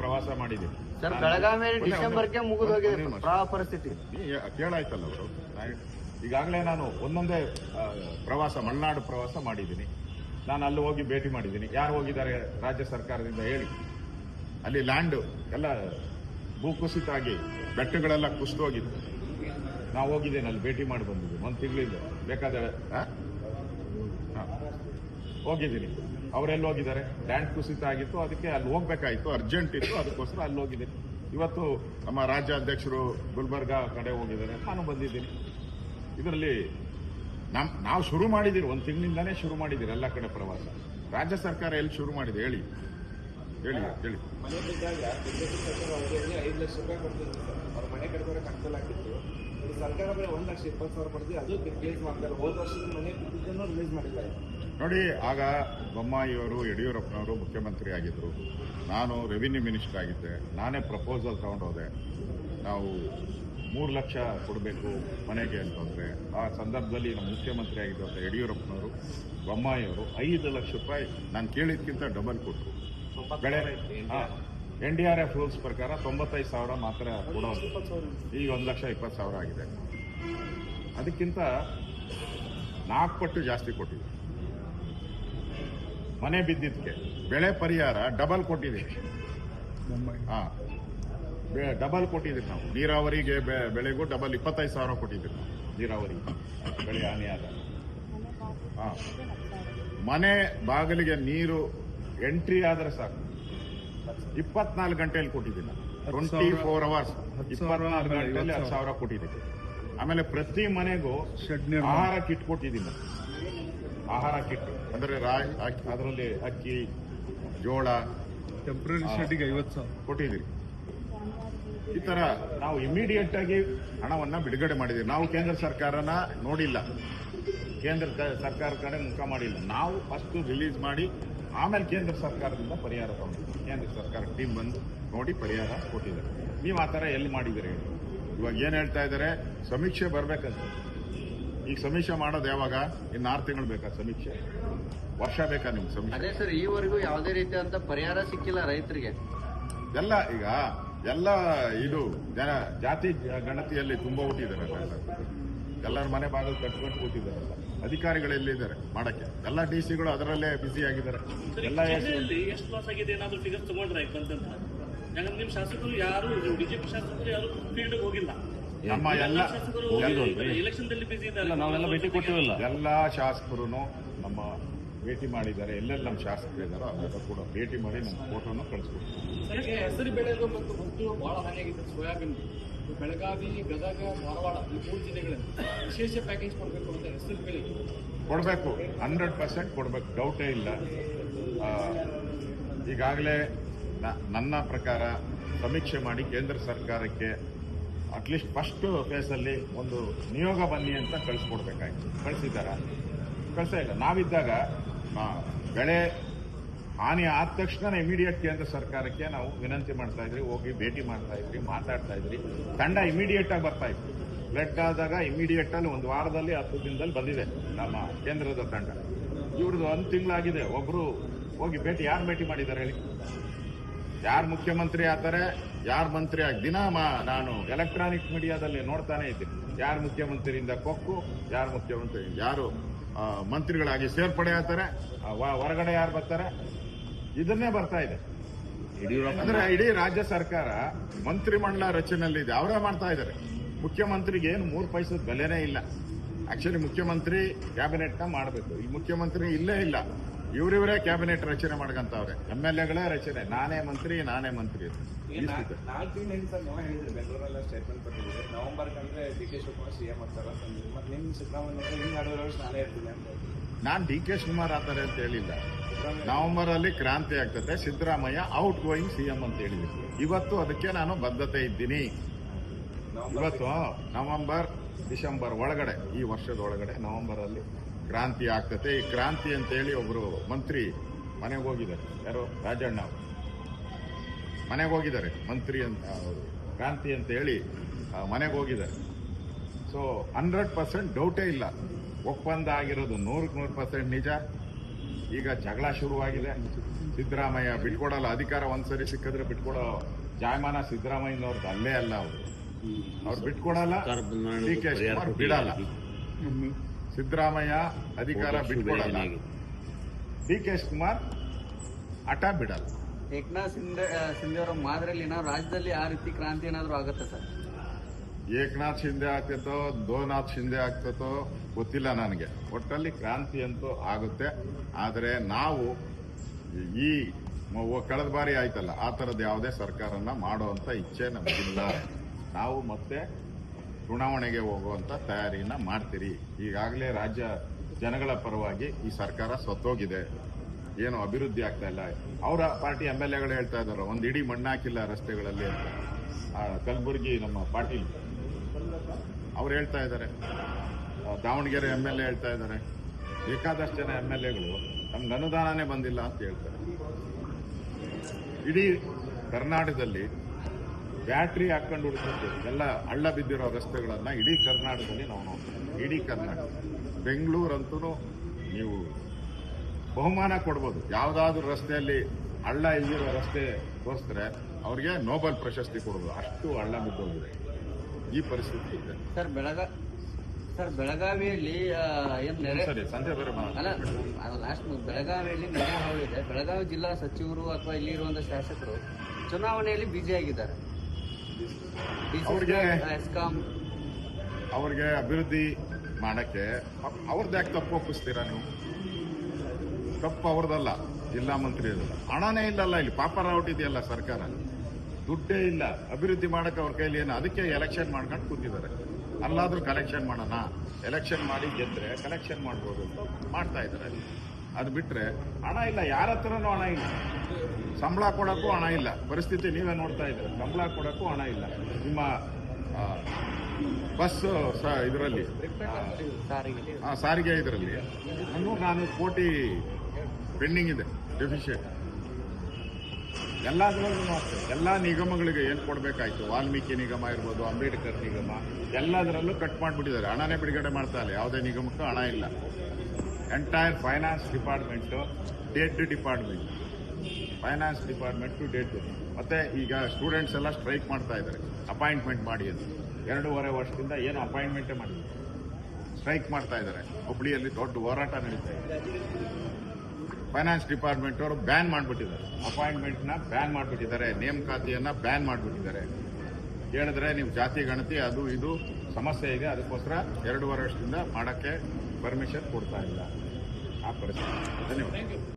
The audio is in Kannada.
ಪ್ರವಾಸ ಮಾಡಿದ್ದೀನಿ ಸರ್ ಬೆಳಗಾವಿಯಲ್ಲಿ ಡಿಸೆಂಬರ್ಗೆ ಮುಗಿದು ಹೋಗಿದೆ. ಪ್ರವಾಹ ಪರಿಸ್ಥಿತಿ. ಕೇಳಾಯ್ತಲ್ಲ ಅವರು? ಈಗಾಗಲೇ ನಾನು ಒಂದೊಂದೇ ಪ್ರವಾಸ ಮಲೆನಾಡು ಪ್ರವಾಸ ಮಾಡಿದ್ದೀನಿ. ನಾನು ಅಲ್ಲಿ ಹೋಗಿ ಭೇಟಿ ಮಾಡಿದ್ದೀನಿ. ಯಾರು ಹೋಗಿದ್ದಾರೆ ರಾಜ್ಯ ಸರ್ಕಾರದಿಂದ ಹೇಳಿ. ಅಲ್ಲಿ ಲ್ಯಾಂಡ್ ಎಲ್ಲ ಭೂಕುಸಿತ ಆಗಿ ಬೆಟ್ಟಗಳೆಲ್ಲ ಕುಸಿದು ಹೋಗಿದ್ದು ನಾವು ಹೋಗಿದ್ದೇನೆ ಅಲ್ಲಿ ಭೇಟಿ ಮಾಡಿ ಬಂದಿದ್ದೀನಿ ಒಂದು ತಿಂಗಳಿಂದ. ಬೇಕಾದ? ಹೋಗಿದ್ದೀನಿ. ಅವರೆಲ್ಲಿ ಹೋಗಿದ್ದಾರೆ ಲ್ಯಾಂಡ್ ಕುಸಿತ ಆಗಿತ್ತು ಅದಕ್ಕೆ ಅಲ್ಲಿ ಹೋಗ್ಬೇಕಾಯ್ತು ಅರ್ಜೆಂಟ್ ಇತ್ತು ಅದಕ್ಕೋಸ್ಕರ ಅಲ್ಲಿ ಹೋಗಿದ್ದೀನಿ ಇವತ್ತು ನಮ್ಮ ರಾಜ್ಯ ಅಧ್ಯಕ್ಷರು ಗುಲ್ಬರ್ಗ ಕಡೆ ಹೋಗಿದ್ದಾರೆ ನಾನು ಬಂದಿದ್ದೀನಿ ಇದರಲ್ಲಿ ನಮ್ ನಾವು ಶುರು ಮಾಡಿದ್ದೀರಿ ಒಂದು ತಿಂಗಳಿಂದಾನೇ ಶುರು ಮಾಡಿದ್ದೀರಿ ಎಲ್ಲ ಕಡೆ ಪ್ರವಾಸ ರಾಜ್ಯ ಸರ್ಕಾರ ಎಲ್ಲಿ ಶುರು ಮಾಡಿದೆ ಹೇಳಿ ಹೇಳಿ ಹೇಳಿ ಸರ್ಕಾರ ಒಂದು ಲಕ್ಷ ಇಪ್ಪತ್ತು ಸಾವಿರ ಪಡೆದು ಅದು ರಿಲೀಸ್ ಮಾಡ್ತಾರೆ ಹೋದ ವರ್ಷದ ಮನೆ ರಿಲೀಸ್ ಮಾಡಿಲ್ಲ ನೋಡಿ, ಆಗ ಬೊಮ್ಮಾಯಿಯವರು, ಯಡಿಯೂರಪ್ಪನವರು ಮುಖ್ಯಮಂತ್ರಿ ಆಗಿದ್ದರು ನಾನು ರೆವಿನ್ಯೂ ಮಿನಿಸ್ಟರ್ ಆಗಿದ್ದೆ. ನಾನೇ ಪ್ರಪೋಸಲ್ ತಗೊಂಡೋದೆ. ನಾವು ಮೂರು ಲಕ್ಷ ಕೊಡಬೇಕು ಮನೆಗೆ ಅಂತಂದರೆ ಆ ಸಂದರ್ಭದಲ್ಲಿ ನಮ್ಮ ಮುಖ್ಯಮಂತ್ರಿ ಆಗಿದ್ದಂಥ ಯಡಿಯೂರಪ್ಪನವರು, ಬೊಮ್ಮಾಯಿಯವರು ಐದು ಲಕ್ಷ ರೂಪಾಯಿ ನಾನು ಕೇಳಿದ್ಕಿಂತ ಡಬಲ್ ಕೊಟ್ಟರು ಬೆಳೆ N D R F rules ಪ್ರಕಾರ ತೊಂಬತ್ತೈದು ಸಾವಿರ ಮಾತ್ರ ಕೊಡೋದು. ಈಗ ಒಂದು ಲಕ್ಷ ಇಪ್ಪತ್ತು ಸಾವಿರ ಆಗಿದೆ. ಅದಕ್ಕಿಂತ ನಾಲ್ಕು ಪಟ್ಟು ಜಾಸ್ತಿ ಕೊಟ್ಟಿದೆ ಮನೆ ಬಿದ್ದಿದ್ದಕ್ಕೆ ಬೆಳೆ ಪರಿಹಾರ ಡಬಲ್ ಕೊಟ್ಟಿದ್ದೀವಿ. ಹಾ. ಡಬಲ್ ಕೊಟ್ಟಿದ್ದೀವಿ ನಾವು. ನೀರಾವರಿಗೆ ಬೆಳೆಗೂ ಡಬಲ್ ಇಪ್ಪತ್ತೈದು ಸಾವಿರ ಕೊಟ್ಟಿದ್ದೀವಿ ನಾವು. ನೀರಾವರಿ ಬೆಳೆ ಹಾನಿಯಾದ ಹಾ. ಮನೆ ಬಾಗಿಲಿಗೆ ನೀರು ಎಂಟ್ರಿ ಆದ್ರೆ ಸಾಕು. ಇಪ್ಪತ್ನಾಲ್ಕು ಗಂಟೆಯಲ್ಲಿ ಕೊಟ್ಟಿದ್ದೀನಿ ಟ್ವೆಂಟಿ ಫೋರ್ ಅವರ್ಸ್. ಇಪ್ಪತ್ನಾಲ್ಕು ಗಂಟೆಯಲ್ಲಿ ಹತ್ತು ಸಾವಿರ. ಕೊಟ್ಟಿದ್ದೀನಿ ಆಮೇಲೆ ಪ್ರತಿ ಮನೆಗೂ ಆಹಾರ ಕಿಟ್ ಕೊಟ್ಟಿದ್ದೀನಿ ಆಹಾರ ಕಿಟ್ ಅಂದ್ರೆ ರಾಯ್ ಅದರಲ್ಲಿ ಅಕ್ಕಿ ಜೋಳ ಟೆಂಪ್ರರಿ. ಶೆಡ್ಗೆ ಐವತ್ತು ಸಾವಿರ. ಕೊಟ್ಟಿದ್ದೀರಿ. ಈ ತರ ನಾವು ಇಮಿಡಿಯೇಟ್ ಆಗಿ ಹಣವನ್ನ ಬಿಡುಗಡೆ ಮಾಡಿದ್ದೀವಿ. ನಾವು ಕೇಂದ್ರ ಸರ್ಕಾರನ ನೋಡಿಲ್ಲ. ಕೇಂದ್ರ ಸರ್ಕಾರ ಕಡೆ ಮುಖ ಮಾಡಿಲ್ಲ. ನಾವು ಫಸ್ಟ್ ರಿಲೀಸ್ ಮಾಡಿ ಆಮೇಲೆ ಕೇಂದ್ರ ಸರ್ಕಾರದಿಂದ ಪರಿಹಾರ ತಗೊಂಡಿದ್ದೀವಿ ಕೇಂದ್ರ ಸರ್ಕಾರ ಟೀಮ್ ಬಂದು ನೋಡಿ ಪರಿಹಾರ ಕೊಟ್ಟಿದ್ದಾರೆ. ನೀವು ಆ ಥರ ಎಲ್ಲಿ ಮಾಡಿದ್ದೀರಿ ಇವಾಗ ಏನು ಹೇಳ್ತಾ ಇದ್ದಾರೆ? ಸಮೀಕ್ಷೆ ಬರ್ಬೇಕಂತ ಈಗ ಸಮೀಕ್ಷೆ ಮಾಡೋದು ಯಾವಾಗ? ಇನ್ನು ಆರು ತಿಂಗಳು ಬೇಕಾ ಸಮೀಕ್ಷೆ? ವರ್ಷ ಬೇಕಾ ನಿಮ್ಗೆ ಸಮೀಕ್ಷೆ? ಅದೇ ಸರ್ ಈವರೆಗೂ ಯಾವುದೇ ರೀತಿಯಾದಂತ ಪರಿಹಾರ ಸಿಕ್ಕಿಲ್ಲ ರೈತರಿಗೆ. ಎಲ್ಲ ಈಗ ಎಲ್ಲ ಇದು ಜನ ಜಾತಿ ಗಣತಿಯಲ್ಲಿ ತುಂಬ ಹುಟ್ಟಿದ್ದಾರೆ ಎಲ್ಲ ಎಲ್ಲರ ಮನೆ ಬಾಗಿಲು ಕಟ್ಕೊಂಡು ಕೂತಿದ್ದಾರಲ್ಲ ಅಧಿಕಾರಿಗಳೆಲ್ಲಿದ್ದಾರೆ ಮಾಡಕ್ಕೆ? ಎಲ್ಲ ಡಿ ಸಿಗಳು ಅದರಲ್ಲೇ ಬ್ಯುಸಿ ಆಗಿದ್ದಾರೆ. ಎಲ್ಲ ಎಷ್ಟು ಲಾಸ್ ಆಗಿದೆ ಏನಾದರೂ ಫಿಗರ್ ತಗೊಂಡ್ರೆ ಯಾಕಂದ್ರೆ ನಿಮ್ಮ ಶಾಸಕರು ಯಾರು ಬಿಜೆಪಿ ಶಾಸಕರು ಯಾರು ಫೀಲ್ಡ್ ಹೋಗಿಲ್ಲ. ನಮ್ಮ ಎಲ್ಲ ನಾವೆಲ್ಲ ಭೇಟಿ ಕೊಟ್ಟಿವಲ್ಲ. ಎಲ್ಲ ಶಾಸಕರು ನಮ್ಮ ಭೇಟಿ ಮಾಡಿದ್ದಾರೆ. ಎಲ್ಲೆಲ್ಲಿ ನಮ್ಮ ಶಾಸಕರು ಇದ್ದಾರೋ ಅಲ್ಲೆಲ್ಲ ಕೂಡ ಭೇಟಿ ಮಾಡಿ ನಮ್ಮ ಫೋಟೋನ ಕಳಿಸ್ಕೊಡ್ತೀವಿ. ಹೆಸರು ಬೆಳೆದು ಮತ್ತು ಹುಟ್ಟು ಬಹಳ ಹಾನಿಯಾಗಿದೆ ಸೋಯಾಬೀನ್ ಬೆಳಗಾವಿ ಗದಗ ಧಾರವಾಡ ಈ ಮೂರು ಜಿಲ್ಲೆಗಳಲ್ಲಿ ವಿಶೇಷ ಪ್ಯಾಕೇಜ್ ಕೊಡಬೇಕು ಅಂತ ಹೆಸರು ಬೆಳೆ ಕೊಡಬೇಕು. ಹಂಡ್ರೆಡ್ ಪರ್ಸೆಂಟ್ ಕೊಡಬೇಕು. ಡೌಟೇ ಇಲ್ಲ. ಆ, ಈಗಾಗಲೇ ನ- ನನ್ನ ಪ್ರಕಾರ ಸಮೀಕ್ಷೆ ಮಾಡಿ ಕೇಂದ್ರ ಸರ್ಕಾರಕ್ಕೆ ಅಟ್ಲೀಸ್ಟ್ ಫಸ್ಟ್ ಫೇಸಲ್ಲಿ ಒಂದು ನಿಯೋಗ ಬನ್ನಿ ಅಂತ ಕಳಿಸ್ಕೊಡ್ಬೇಕಾಯ್ತು. ಕಳಿಸಿದ್ದಾರ? ಕಳಿಸ್ತಾ ಇಲ್ಲ. ನಾವಿದ್ದಾಗ ಬೆಳೆ ಹಾನಿ ಆದ ತಕ್ಷಣ ಇಮಿಡಿಯೇಟ್ ಕೇಂದ್ರ ಸರ್ಕಾರಕ್ಕೆ ನಾವು ವಿನಂತಿ ಮಾಡ್ತಾ ಇದ್ರಿ, ಹೋಗಿ ಭೇಟಿ ಮಾಡ್ತಾ ಇದ್ರಿ, ಮಾತಾಡ್ತಾ ಇದ್ರಿ. ತಂಡ ಇಮಿಡಿಯೇಟ್ ಆಗಿ ಬರ್ತಾ ಇತ್ತು. ಬ್ಲಡ್ ಆದಾಗ ಇಮಿಡಿಯೇಟ್ ಅಲ್ಲಿ ಒಂದು ವಾರದಲ್ಲಿ, ಹತ್ತು ದಿನದಲ್ಲಿ ಬಂದಿದೆ ನಮ್ಮ ಕೇಂದ್ರದ ತಂಡ. ಇವ್ರದ್ದು ಒಂದು ತಿಂಗಳಾಗಿದೆ. ಒಬ್ರು ಹೋಗಿ ಭೇಟಿ, ಯಾರು ಭೇಟಿ ಮಾಡಿದ್ದಾರೆ ಹೇಳಿ? ಯಾರು ಮುಖ್ಯಮಂತ್ರಿ ಆಗ್ತಾರೆ? ಯಾರು ಮಂತ್ರಿ ಆಗಿ ದಿನ ನಾನು ಎಲೆಕ್ಟ್ರಾನಿಕ್ ಮೀಡಿಯಾದಲ್ಲಿ ನೋಡ್ತಾನೆ ಇದ್ದೀನಿ. ಯಾರು ಮುಖ್ಯಮಂತ್ರಿಯಿಂದ ಕೊಕ್ಕು ಯಾರು ಮುಖ್ಯಮಂತ್ರಿ ಯಾರು ಮಂತ್ರಿಗಳಾಗಿ ಸೇರ್ಪಡೆ ಆಗ್ತಾರೆ ಹೊರಗಡೆ ಯಾರು ಬರ್ತಾರೆ? ಇದನ್ನೇ ಬರ್ತಾ ಇದೆ. ಅಂದ್ರೆ ಇಡೀ ರಾಜ್ಯ ಸರ್ಕಾರ ಮಂತ್ರಿಮಂಡಲ ರಚನೆಯಲ್ಲಿದೆ. ಅವರೇ ಮಾಡ್ತಾ ಇದ್ದಾರೆ. ಮುಖ್ಯಮಂತ್ರಿಗೆ ಏನು ಮೂರು ಪೈಸದ ಬೆಲೆನೇ ಇಲ್ಲ. ಆಕ್ಚುಲಿ ಮುಖ್ಯಮಂತ್ರಿ ಕ್ಯಾಬಿನೆಟ್ನ ಮಾಡಬೇಕು. ಈ ಮುಖ್ಯಮಂತ್ರಿ ಇಲ್ಲೇ ಇಲ್ಲ. ಇವರಿವರೇ ಕ್ಯಾಬಿನೆಟ್ ರಚನೆ ಮಾಡ್ಕಂತವ್ರೆ. ಎಂ ಎಲ್ ಎಗಳೇ ರಚನೆ. ನಾನೇ ಮಂತ್ರಿ ನಾನೇ ಮಂತ್ರಿ. ನಾನ್ ಡಿ ಕೆ ಶಿವಕುಮಾರ್ ಆತಾರೆ ಅಂತ ಹೇಳಿಲ್ಲ. ನವೆಂಬರ್ ಅಲ್ಲಿ ಕ್ರಾಂತಿ ಆಗ್ತದೆ. ಸಿದ್ದರಾಮಯ್ಯ ಔಟ್ ಗೋಯಿಂಗ್ ಸಿಎಂ ಅಂತ ಹೇಳಿದ್ರು. ಇವತ್ತು ಅದಕ್ಕೆ ನಾನು ಬದ್ಧತೆ ಇದ್ದೀನಿ. ಇವತ್ತು ನವೆಂಬರ್ ಡಿಸೆಂಬರ್ ಒಳಗಡೆ ಈ ವರ್ಷದ ಒಳಗಡೆ ನವೆಂಬರ್ ಅಲ್ಲಿ ಕ್ರಾಂತಿ ಆಗ್ತತೆ ಈ ಕ್ರಾಂತಿ ಅಂತ ಹೇಳಿ ಒಬ್ರು ಮಂತ್ರಿ ಮನೆಗೆ ಹೋಗಿದ್ದಾರೆ. ಯಾರು? ರಾಜಣ್ಣ ಅವರು. ಮನೆಗೆ ಹೋಗಿದ್ದಾರೆ. ಮಂತ್ರಿ ಅಂತ ಕ್ರಾಂತಿ ಅಂತ ಹೇಳಿ ಮನೆಗೆ ಹೋಗಿದ್ದಾರೆ. ಸೊ ಹಂಡ್ರೆಡ್ ಪರ್ಸೆಂಟ್ ಡೌಟೇ ಇಲ್ಲ. ಒಪ್ಪಂದ ಆಗಿರೋದು ನೂರಕ್ಕೆ ನೂರು ಪರ್ಸೆಂಟ್ ನಿಜ. ಈಗ ಜಗಳ ಶುರುವಾಗಿದೆ. ಸಿದ್ದರಾಮಯ್ಯ ಬಿಟ್ಕೊಡಲ್ಲ. ಅಧಿಕಾರ ಒಂದ್ಸರಿ ಸಿಕ್ಕಿದ್ರೆ ಬಿಟ್ಕೊಡೋ ಜಾಯಮಾನ ಸಿದ್ದರಾಮಯ್ಯನವ್ರದ್ದು ಅಲ್ಲೇ ಅಲ್ಲ ಅವರು. ಅವ್ರು ಬಿಟ್ಕೊಡಲ್ಲ. ಡಿ ಕೆ ಶಿವಕುಮಾರ್ ಬಿಡಲ್ಲ. ಸಿದ್ದರಾಮಯ್ಯ ಅಧಿಕಾರ ಬಿಟ್ಕೊಡಲ್ಲ. ಡಿ ಕೆ ಶಿವಕುಮಾರ್ ಹಠ ಬಿಡಲ್ಲ. ಏಕನಾಥ್ ಸಿಂಧೆ ಸಿಂಧೆ ಶಿಂದೆ ಅವರ ಮಾದರಿಯಲ್ಲಿ ನಾವು ರಾಜ್ಯದಲ್ಲಿ ಆ ರೀತಿ ಕ್ರಾಂತಿ ಏನಾದರೂ ಆಗುತ್ತೆ ಸರ್? ಏಕನಾಥ್ ಶಿಂದೆ ಆಗ್ತೈತೋ ದೋನಾಥ್ ಶಿಂದೆ ಆಗ್ತೈತೋ ಗೊತ್ತಿಲ್ಲ ನನಗೆ. ಒಟ್ಟಲ್ಲಿ ಕ್ರಾಂತಿ ಅಂತೂ ಆಗುತ್ತೆ. ಆದರೆ ನಾವು ಈ ಕಳೆದ ಬಾರಿ ಆಯ್ತಲ್ಲ ಆ ಥರದ್ದು ಯಾವುದೇ ಸರ್ಕಾರನ ಅಂತ ಇಚ್ಛೆ ನಮಗಿಲ್ಲ. ನಾವು ಮತ್ತೆ ಚುನಾವಣೆಗೆ ಹೋಗುವಂತ ತಯಾರಿನ ಮಾಡ್ತೀರಿ. ಈಗಾಗಲೇ ರಾಜ್ಯ ಜನಗಳ ಪರವಾಗಿ ಈ ಸರ್ಕಾರ ಸತ್ತೋಗಿದೆ. ಏನು ಅಭಿವೃದ್ಧಿ ಆಗ್ತಾ ಇಲ್ಲ. ಅವರ ಪಾರ್ಟಿ ಎಂ ಎಲ್ ಎಗಳು ಹೇಳ್ತಾ ಇದ್ದಾರೆ, ಒಂದು ಇಡೀ ಮಣ್ಣಾಕಿಲ್ಲ ರಸ್ತೆಗಳಲ್ಲಿ ಅಂತ. ಕಲಬುರಗಿ ನಮ್ಮ ಪಾಟೀಲ್ ಅವ್ರು ಹೇಳ್ತಾ ಇದ್ದಾರೆ. ದಾವಣಗೆರೆ ಎಂ ಎಲ್ ಎ ಹೇಳ್ತಾ ಇದ್ದಾರೆ. ಬೇಕಾದಷ್ಟು ಜನ ಎಂ ಎಲ್ ಎಗಳು ನಮ್ಗೆ ಅನುದಾನನೇ ಬಂದಿಲ್ಲ ಅಂತ ಹೇಳ್ತಾರೆ. ಇಡೀ ಕರ್ನಾಟಕದಲ್ಲಿ ಬ್ಯಾಟ್ರಿ ಹಾಕೊಂಡು ಹುಡುಕಕ್ಕೆ ಎಲ್ಲ ಹಳ್ಳ ಬಿದ್ದಿರೋ ರಸ್ತೆಗಳನ್ನು ಇಡೀ ಕರ್ನಾಟಕದಲ್ಲಿ ನಾವು ನೋಡ್ತೀವಿ. ಇಡೀ ಕರ್ನಾಟಕ. ಬೆಂಗಳೂರಂತೂ ನೀವು ಬಹುಮಾನ ಕೊಡ್ಬೋದು. ಯಾವುದಾದ್ರೂ ರಸ್ತೆಯಲ್ಲಿ ಹಳ್ಳ ಇಲ್ಲಿರೋ ರಸ್ತೆ ತೋರಿಸಿದ್ರೆ ಅವ್ರಿಗೆ ನೋಬೆಲ್ ಪ್ರಶಸ್ತಿ ಕೊಡೋದು. ಅಷ್ಟು ಹಳ್ಳ ಬಿದ್ದೋಗಿದೆ. ಈ ಪರಿಸ್ಥಿತಿ ಇದೆ. ಸರ್ ಬೆಳಗ ಸರ್ ಬೆಳಗಾವಿಯಲ್ಲಿ ಏನು ನೆರೆ ಸಂಜೆ ಬೇರೆ ಅಲ್ಲ ಅದು ಲಾಸ್ಟ್ ಬೆಳಗಾವಿಯಲ್ಲಿ ನೆರೆ ಹಾವಳಿದೆ ಬೆಳಗಾವಿ ಜಿಲ್ಲಾ ಸಚಿವರು ಅಥವಾ ಇಲ್ಲಿ ಇರುವಂತ ಶಾಸಕರು ಚುನಾವಣೆಯಲ್ಲಿ ಬಿಜಿ ಆಗಿದ್ದಾರೆ. ಅವ್ರಿಗೆ- ಅವ್ರಿಗೆ ಅಭಿವೃದ್ಧಿ ಮಾಡಕ್ಕೆ ಅವ್ರದ್ದು ಯಾಕೆ ತಪ್ಪು ಒಪ್ಪಿಸ್ತೀರಾ ನೀವು? ತಪ್ಪು ಅವ್ರದ್ದಲ್ಲ ಜಿಲ್ಲಾ ಮಂತ್ರಿ ಅದಲ್ಲ ಹಣನೇ ಇಲ್ಲಲ್ಲ ಇಲ್ಲಿ ಪಾಪರಾವಟ್ ಇದೆಯಲ್ಲ ಸರ್ಕಾರ. ದುಡ್ಡೇ ಇಲ್ಲ. ಅಭಿವೃದ್ಧಿ ಮಾಡಕ್ಕೆ ಅವ್ರ ಕೈಲಿ ಏನು? ಅದಕ್ಕೆ ಎಲೆಕ್ಷನ್ ಮಾಡ್ಕೊಂಡು ಕೂತಿದ್ದಾರೆ. ಅಲ್ಲಾದ್ರೂ ಕಲೆಕ್ಷನ್ ಮಾಡೋಣ. ಎಲೆಕ್ಷನ್ ಮಾಡಿ ಗೆದ್ರೆ ಕಲೆಕ್ಷನ್ ಮಾಡ್ಬೋದು. ಮಾಡ್ತಾ ಇದ್ದಾರೆ ಅದು ಬಿಟ್ರೆ ಹಣ ಇಲ್ಲ, ಯಾರ ಹತ್ರನೂ ಹಣ ಇಲ್ಲ. ಸಂಬಳ ಕೊಡಕ್ಕೂ ಹಣ ಇಲ್ಲ. ಪರಿಸ್ಥಿತಿ ನೀವೇ ನೋಡ್ತಾ ಇದ್ರೆ ಸಂಬಳ ಕೊಡಕ್ಕೂ ಹಣ ಇಲ್ಲ. ನಿಮ್ಮ ಬಸ್ ಇದರಲ್ಲಿ. ಸಾರಿಗೆ ಇದರಲ್ಲಿ. ಮುನ್ನೂರ ನಾನು ಕೋಟಿ ಪೆಂಡಿಂಗ್ ಇದೆ, ಡೆಫಿಷಿಯಂಟ್. ಎಲ್ಲದರಲ್ಲೂ ಅಷ್ಟೇ. ಎಲ್ಲ ನಿಗಮಗಳಿಗೆ ಏನು ಕೊಡಬೇಕಾಯ್ತು? ವಾಲ್ಮೀಕಿ ನಿಗಮ ಇರ್ಬೋದು, ಅಂಬೇಡ್ಕರ್ ನಿಗಮ, ಎಲ್ಲದರಲ್ಲೂ ಕಟ್ ಮಾಡಿಬಿಟ್ಟಿದ್ದಾರೆ. ಹಣನೇ ಬಿಡುಗಡೆ ಮಾಡ್ತಾ ಇಲ್ಲ. ಯಾವುದೇ ನಿಗಮಕ್ಕೂ ಹಣ ಇಲ್ಲ. Entire finance department date department finance department date ಮತ್ತೆ ಈಗ ಸ್ಟೂಡೆಂಟ್ಸ್ ಎಲ್ಲ ಸ್ಟ್ರೈಕ್ ಮಾಡ್ತಾ ಇದ್ದಾರೆ. ಅಪಾಯಿಂಟ್ಮೆಂಟ್ ಮಾಡಿ ಅಂತ. ಎರಡೂವರೆ ವರ್ಷದಿಂದ ಏನು ಅಪಾಯಿಂಟ್ಮೆಂಟೇ ಮಾಡಿಲ್ಲ. ಸ್ಟ್ರೈಕ್ ಮಾಡ್ತಾ ಇದ್ದಾರೆ. ಹುಬ್ಳಿಯಲ್ಲಿ ದೊಡ್ಡ ಹೋರಾಟ ನಡೀತಾ ಇದೆ. ಫೈನಾನ್ಸ್ ಡಿಪಾರ್ಟ್ಮೆಂಟ್ ಅವರು ಬ್ಯಾನ್ ಮಾಡಿಬಿಟ್ಟಿದ್ದಾರೆ. ಅಪಾಯಿಂಟ್ಮೆಂಟ್ನ ಬ್ಯಾನ್ ಮಾಡಿಬಿಟ್ಟಿದ್ದಾರೆ. ನೇಮಕಾತಿಯನ್ನು ಬ್ಯಾನ್ ಮಾಡಿಬಿಟ್ಟಿದ್ದಾರೆ. ಹೇಳಿದ್ರೆ ನೀವು ಜಾತಿ, ಗಣತಿ, ಅದು, ಇದು ಸಮಸ್ಯೆ ಇದೆ. ಅದಕ್ಕೋಸ್ಕರ ಎರಡೂವರೆ ವರ್ಷದಿಂದ ಮಾಡಕ್ಕೆ ಪರ್ಮಿಷನ್ ಕೊಡ್ತಾ ಇಲ್ಲ. ಆ ಪರಿಸ್ಥಿತಿ. ಧನ್ಯವಾದ